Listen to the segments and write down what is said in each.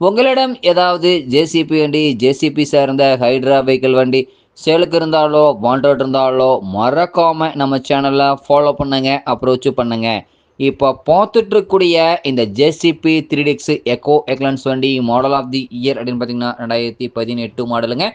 உங்களிடம் ஏதாவது ஜேசிபி வண்டி ஜேசிபி சேர்ந்த ஹைட்ரா வெஹிக்கிள் வண்டி சேலுக்கு இருந்தாலோ வாண்டட் இருந்தாலோ மறக்காம நம்ம சேனலை ஃபாலோ பண்ணுங்க அப்ரோச் பண்ணுங்க. இப்போ பார்த்துட்ருக்கூடிய இந்த JCB three DX eco excellence வண்டி மாடல் ஆஃப் தி இயர் அப்படின்னு பார்த்தீங்கன்னா ரெண்டாயிரத்தி பதினெட்டு மாடலுங்க.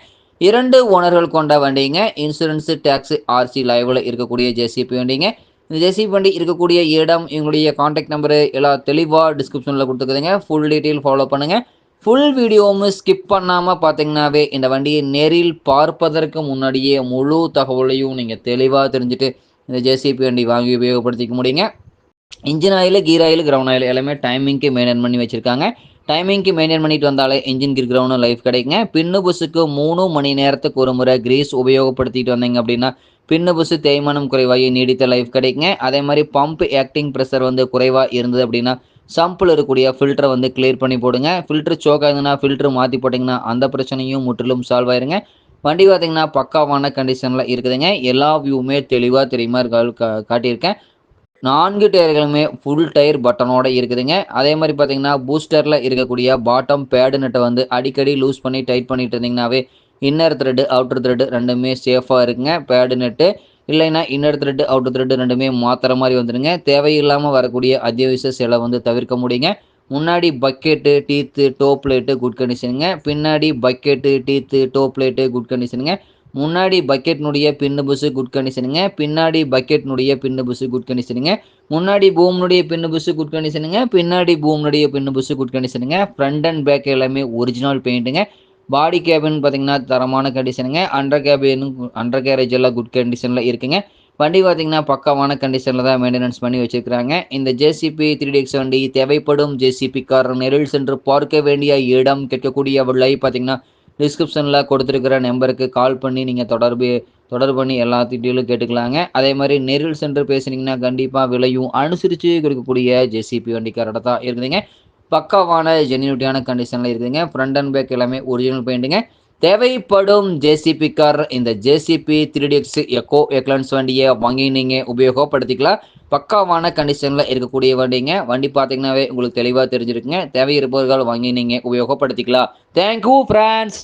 இரண்டு ஓனர்கள் கொண்ட வண்டிங்க. இன்சூரன்ஸ் டேக்ஸ் ஆர்சி லைவில் இருக்கக்கூடிய ஜேசிபி வண்டிங்க. இந்த ஜேசிபி வண்டி இருக்கக்கூடிய இடம் எங்களுடைய காண்டாக்ட் நம்பரு எல்லா தெளிவாக டிஸ்கிரிப்ஷனில் கொடுத்துக்குதுங்க. ஃபுல் டீட்டெயில் ஃபாலோ பண்ணுங்கள் ஃபுல் வீடியோவும் ஸ்கிப் பண்ணாமல் பார்த்தீங்கன்னாவே இந்த வண்டியை நேரில் பார்ப்பதற்கு முன்னாடியே முழு தகவலையும் நீங்கள் தெளிவாக தெரிஞ்சுட்டு இந்த ஜேசிபி வண்டி வாங்கி உபயோகப்படுத்திக்க முடியுங்க. Engine oil gear oil ground oil எல்லாமே டைமிங்க்கு மெயின்டைன் பண்ணி வச்சுருக்காங்க. டைமிங்க்கு மெயின்டைன் பண்ணிட்டு வந்தாலே இன்ஜின் கிர் கிரவுண்டும் லைஃப் கிடைக்குங்க. பின்னு புஸுக்கு மூணு மணி நேரத்துக்கு ஒரு முறை கிரீஸ் உபயோகப்படுத்திட்டு வந்தீங்க அப்படின்னா பின்னு புஸு தேய்மானம் குறைவாகி நீடித்த லைஃப் கிடைக்குங்க. அதே மாதிரி பம்ப் ஆக்டிங் ப்ரெஷர் வந்து குறைவாக இருந்தது அப்படின்னா சம்பில் இருக்கக்கூடிய ஃபில்டரை வந்து கிளியர் பண்ணி போடுங்க. ஃபில்ட்ரு சோக் ஆகுதுன்னா ஃபில்ட்ரு மாற்றி போட்டிங்கன்னா அந்த பிரச்சனையும் முற்றிலும் சால்வ் ஆயிருங்க. வண்டி பார்த்தீங்கன்னா பக்காவான கண்டிஷனில் இருக்குதுங்க. எல்லா வியூவுமே தெளிவாக தெரியுமா இருக்க காட்டியிருக்கேன். நான்கு டயர்களுமே ஃபுல் டயர் பட்டனோட இருக்குதுங்க. அதே மாதிரி பார்த்தீங்கன்னா பூஸ்டரில் இருக்கக்கூடிய பாட்டம் பேடு நட்டை வந்து அடிக்கடி லூஸ் பண்ணி டைட் பண்ணிட்டு இருந்தீங்கன்னாவே இன்னர் த்ரெட்டு அவுட்டர் த்ரெட்டு ரெண்டுமே சேஃபாக இருக்குங்க. பேடு நெட்டு இல்லைன்னா இன்னர் த்ரெட்டு அவுட்டர் த்ரெட்டு ரெண்டுமே மாத்திர மாதிரி வந்துடுங்க. தேவையில்லாமல் வரக்கூடிய அத்தியாவசிய செலவு வந்து தவிர்க்க முடியுங்க. முன்னாடி bucket teeth top plate good கண்டிஷனுங்க பின்னாடி bucket teeth top plate good கண்டிஷனுங்க முன்னாடி பக்கெட்னுடைய பின்னு புஸு குட் கண்டிஷனுங்க பின்னாடி பக்கெட்னுடைய பின்னு புஸு குட் கண்டிஷனுங்க முன்னாடி பூம்னுடைய பின்னு புஸு குட் கண்டிஷனுங்க பின்னாடி பூம்னுடைய பின்னு புஸு குட் கண்டிஷனுங்க ஃப்ரண்ட் அண்ட் பேக் எல்லாமே ஒரிஜினல் பெயிண்ட்டுங்க பாடி கேபின் பார்த்தீங்கன்னா தரமான கண்டிஷனுங்க அண்டர் கேபினும் அண்டர் கேரேஜ் எல்லாம் குட் கண்டிஷனில் இருக்குங்க. வண்டி பார்த்தீங்கன்னா பக்காவான கண்டிஷனில் தான் மெயின்டெனன்ஸ் பண்ணி வச்சுருக்கிறாங்க. இந்த ஜேசிபி த்ரீ டிஎக்ஸ் வண்டி தேவைப்படும் ஜேசிபி கார் நெரில் சென்று பார்க்க வேண்டிய இடம் கேட்கக்கூடிய விலை பார்த்தீங்கன்னா டிஸ்கிரிப்ஷனில் கொடுத்துருக்கிற நம்பருக்கு கால் பண்ணி நீங்கள் தொடர்பு தொடர்பு பண்ணி எல்லா டீட்டெயிலும் கேட்டுக்கலாங்க. அதே மாதிரி நேரில் சென்று பேசுனீங்கன்னா கண்டிப்பாக விலையும் அனுசரித்து கொடுக்கக்கூடிய ஜேசிபி வண்டி தான் இருக்குதுங்க. பக்காவான ஜெனியூட்டியான கண்டிஷனில் இருக்குதுங்க. ஃப்ரண்ட் அண்ட் பேக் எல்லாமே ஒரிஜினல் பெயிண்ட்டுங்க தேவைப்படும் ஜேசிபி கார் இந்த JCB three DX eco excellence வண்டியை வாங்கி நீங்கள் உபயோகப்படுத்திக்கலாம். பக்காவான கண்டிஷனில் இருக்கக்கூடிய வண்டிங்க. வண்டி பார்த்தீங்கன்னாவே உங்களுக்கு தெளிவாக தெரிஞ்சிருக்குங்க. தேவை இருப்பவர்கள் வாங்கி நீங்கள் உபயோகப்படுத்திக்கலாம். Thank you France